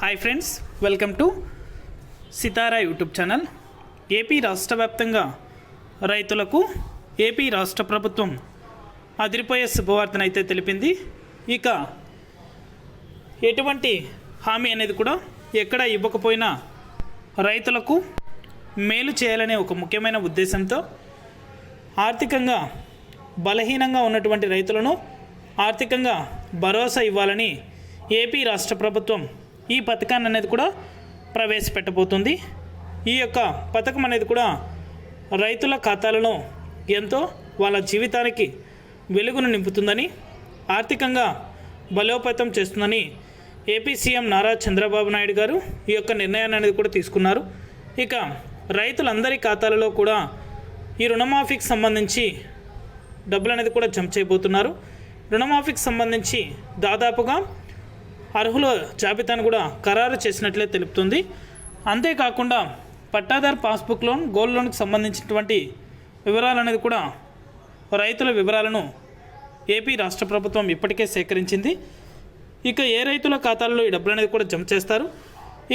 Hi friends welcome to Sitara YouTube channel AP రాష్ట్ర వ్యాప్తంగా రైతులకు ఏపీ రాష్ట్ర ప్రభుత్వం అదిరిపోయే శుభవార్తనైతే తెలిపింది. ఇక ఎటువంటి హామీ అనేది కూడా ఎక్కడ ఇవ్వకపోయినా రైతులకు మేలు చేయాలనే ఒక ముఖ్యమైన ఉద్దేశంతో ఆర్థికంగా బలహీనంగా ఉన్నటువంటి రైతులను ఆర్థికంగా భరోసా ఇవ్వాలని ఏపీ రాష్ట్ర ప్రభుత్వం ఈ పథకాన్ని అనేది కూడా ప్రవేశపెట్టబోతుంది. ఈ యొక్క పథకం అనేది కూడా రైతుల ఖాతాలలో ఎంతో వాళ్ళ జీవితానికి వెలుగును నింపుతుందని ఆర్థికంగా బలోపేతం చేస్తుందని ఏపీ సీఎం నారా చంద్రబాబు నాయుడు గారు ఈ యొక్క నిర్ణయాన్ని అనేది కూడా తీసుకున్నారు. ఇక రైతులందరి ఖాతాలలో కూడా ఈ రుణమాఫీకి సంబంధించి డబ్బులు అనేది కూడా జమ చేయబోతున్నారు. రుణమాఫీకి సంబంధించి దాదాపుగా అర్హుల జాబితాను కూడా ఖరారు చేసినట్లే తెలుపుతుంది. అంతేకాకుండా పట్టాదారు పాస్బుక్ లోన్ గోల్డ్ లోన్కి సంబంధించినటువంటి వివరాలు అనేది కూడా రైతుల వివరాలను ఏపీ రాష్ట్ర ప్రభుత్వం ఇప్పటికే సేకరించింది. ఇక ఏ రైతుల ఖాతాల్లో ఈ డబ్బులు అనేది కూడా జమ చేస్తారు.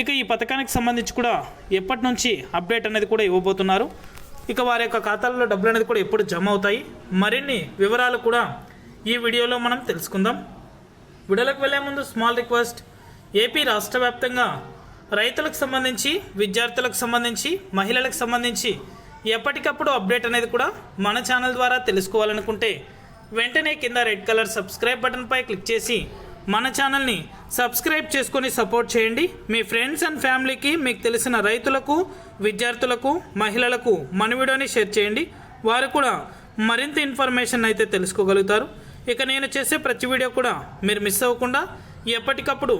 ఇక ఈ పథకానికి సంబంధించి కూడా ఎప్పటి నుంచి అప్డేట్ అనేది కూడా ఇవ్వబోతున్నారు. ఇక వారి యొక్క ఖాతాల్లో డబ్బులు అనేది కూడా ఎప్పుడు జమ అవుతాయి. మరిన్ని వివరాలు కూడా ఈ వీడియోలో మనం తెలుసుకుందాం. విడుదలకు వెళ్ళే ముందు స్మాల్ రిక్వెస్ట్. ఏపీ రాష్ట్ర వ్యాప్తంగా రైతులకు సంబంధించి విద్యార్థులకు సంబంధించి మహిళలకు సంబంధించి ఎప్పటికప్పుడు అప్డేట్ అనేది కూడా మన ఛానల్ ద్వారా తెలుసుకోవాలనుకుంటే వెంటనే కింద రెడ్ కలర్ సబ్స్క్రైబ్ బటన్పై క్లిక్ చేసి మన ఛానల్ని సబ్స్క్రైబ్ చేసుకొని సపోర్ట్ చేయండి. మీ ఫ్రెండ్స్ అండ్ ఫ్యామిలీకి మీకు తెలిసిన రైతులకు విద్యార్థులకు మహిళలకు మన వీడియోని షేర్ చేయండి. వారు కూడా మరింత ఇన్ఫర్మేషన్ అయితే తెలుసుకోగలుగుతారు. ఇక నేను చేసే ప్రతి వీడియో కూడా మీరు మిస్ అవ్వకుండా ఎప్పటికప్పుడు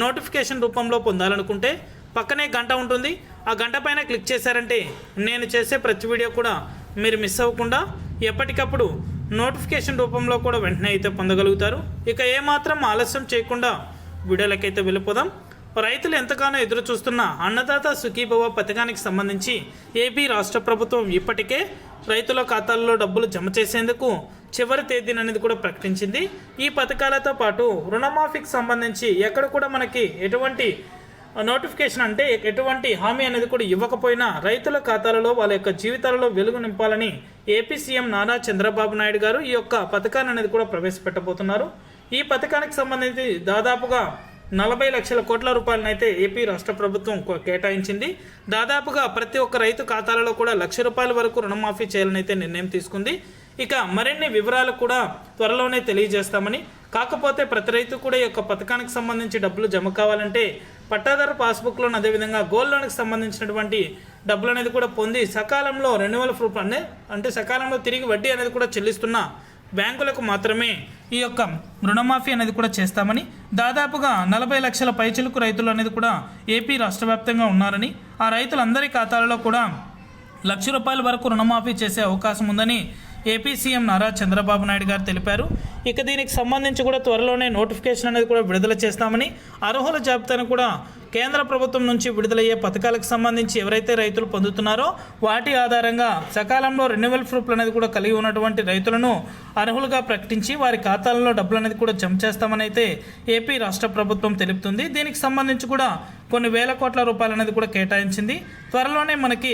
నోటిఫికేషన్ రూపంలో పొందాలనుకుంటే పక్కనే గంట ఉంటుంది. ఆ గంట పైన క్లిక్ చేశారంటే నేను చేసే ప్రతి వీడియో కూడా మీరు మిస్ అవ్వకుండా ఎప్పటికప్పుడు నోటిఫికేషన్ రూపంలో కూడా వెంటనే అయితే పొందగలుగుతారు. ఇక ఏమాత్రం ఆలస్యం చేయకుండా వీడియోలకైతే వెళ్ళిపోదాం. రైతులు ఎంతగానో ఎదురు చూస్తున్న అన్నదాత సుఖీభవ పథకానికి సంబంధించి ఏపీ రాష్ట్ర ప్రభుత్వం ఇప్పటికే రైతుల ఖాతాల్లో డబ్బులు జమ చేసేందుకు చివరి తేదీని అనేది కూడా ప్రకటించింది. ఈ పథకాలతో పాటు రుణమాఫీకి సంబంధించి ఎక్కడ కూడా మనకి ఎటువంటి నోటిఫికేషన్ అంటే ఎటువంటి హామీ అనేది కూడా ఇవ్వకపోయినా రైతుల ఖాతాలలో వాళ్ళ యొక్క జీవితాలలో వెలుగు నింపాలని ఏపీ సీఎం నారా చంద్రబాబు నాయుడు గారు ఈ యొక్క పథకాన్ని అనేది కూడా ప్రవేశపెట్టబోతున్నారు. ఈ పథకానికి సంబంధించి దాదాపుగా నలభై లక్షల కోట్ల రూపాయలనైతే ఏపీ రాష్ట్ర ప్రభుత్వం కేటాయించింది. దాదాపుగా ప్రతి ఒక్క రైతు ఖాతాలలో కూడా లక్ష రూపాయల వరకు రుణమాఫీ చేయాలని అయితే నిర్ణయం తీసుకుంది. ఇక మరిన్ని వివరాలు కూడా త్వరలోనే తెలియజేస్తామని. కాకపోతే ప్రతి రైతు కూడా ఈ యొక్క పథకానికి సంబంధించి డబ్బులు జమ కావాలంటే పట్టాదారు పాస్బుక్ లోన్ అదేవిధంగా గోల్డ్ లోన్కి సంబంధించినటువంటి డబ్బులు అనేది కూడా పొంది సకాలంలో రెన్యువల్ ప్రూఫ్ అనే అంటే సకాలంలో తిరిగి వడ్డీ అనేది కూడా చెల్లిస్తున్న బ్యాంకులకు మాత్రమే ఈ యొక్క రుణమాఫీ అనేది కూడా చేస్తామని. దాదాపుగా నలభై లక్షల పైచిలుకు రైతులు అనేది కూడా ఏపీ రాష్ట్ర వ్యాప్తంగా ఉన్నారని ఆ రైతులందరి ఖాతాలలో కూడా లక్ష రూపాయల వరకు రుణమాఫీ చేసే అవకాశం ఉందని ఏపీ సీఎం నారా చంద్రబాబు నాయుడు గారు తెలిపారు. ఇక దీనికి సంబంధించి కూడా త్వరలోనే నోటిఫికేషన్ అనేది కూడా విడుదల చేస్తామని అర్హుల జాబితాను కూడా కేంద్ర ప్రభుత్వం నుంచి విడుదలయ్యే పథకాలకు సంబంధించి ఎవరైతే రైతులు పొందుతున్నారో వాటి ఆధారంగా సకాలంలో రెన్యువల్ ప్రూఫ్లు అనేది కూడా కలిగి ఉన్నటువంటి రైతులను అర్హులుగా ప్రకటించి వారి ఖాతాలలో డబ్బులు అనేది కూడా జమ చేస్తామని అయితే ఏపీ రాష్ట్ర ప్రభుత్వం తెలుపుతుంది. దీనికి సంబంధించి కూడా కొన్ని వేల కోట్ల రూపాయలు అనేది కూడా కేటాయించింది. త్వరలోనే మనకి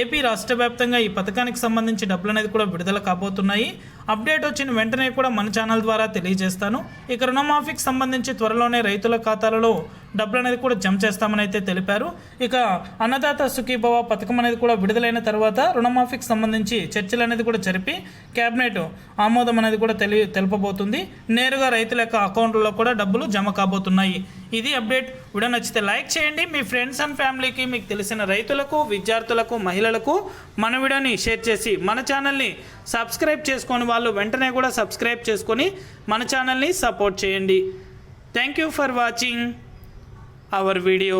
ఏపీ రాష్ట్ర వ్యాప్తంగా ఈ పథకానికి సంబంధించి డబ్బులు అనేది కూడా విడుదల కాబోతున్నాయి. అప్డేట్ వచ్చిన వెంటనే కూడా మన ఛానల్ ద్వారా తెలియజేస్తాను. ఇక రుణమాఫీకి సంబంధించి త్వరలోనే రైతుల ఖాతాలలో డబ్బులు అనేది కూడా జమ చేస్తామని అయితే తెలిపారు. ఇక అన్నదాత సుఖీభవ పథకం అనేది కూడా విడుదలైన తర్వాత రుణమాఫీకి సంబంధించి చర్చలు అనేది కూడా జరిపి కేబినెట్ ఆమోదం అనేది కూడా తెలి తెలుపబోతుంది. నేరుగా రైతుల యొక్క అకౌంట్లలో కూడా డబ్బులు జమ కాబోతున్నాయి. ఇది అప్డేట్. వీడియో నచ్చితే లైక్ చేయండి. మీ ఫ్రెండ్స్ అండ్ ఫ్యామిలీకి మీకు తెలిసిన రైతులకు విద్యార్థులకు మహిళలకు మన వీడియోని షేర్ చేసి మన ఛానల్ని సబ్స్క్రైబ్ చేసుకొని వాళ్ళు వెంటనే కూడా సబ్స్క్రైబ్ చేసుకొని మన ఛానల్ని సపోర్ట్ చేయండి. Thank you for watching. Our video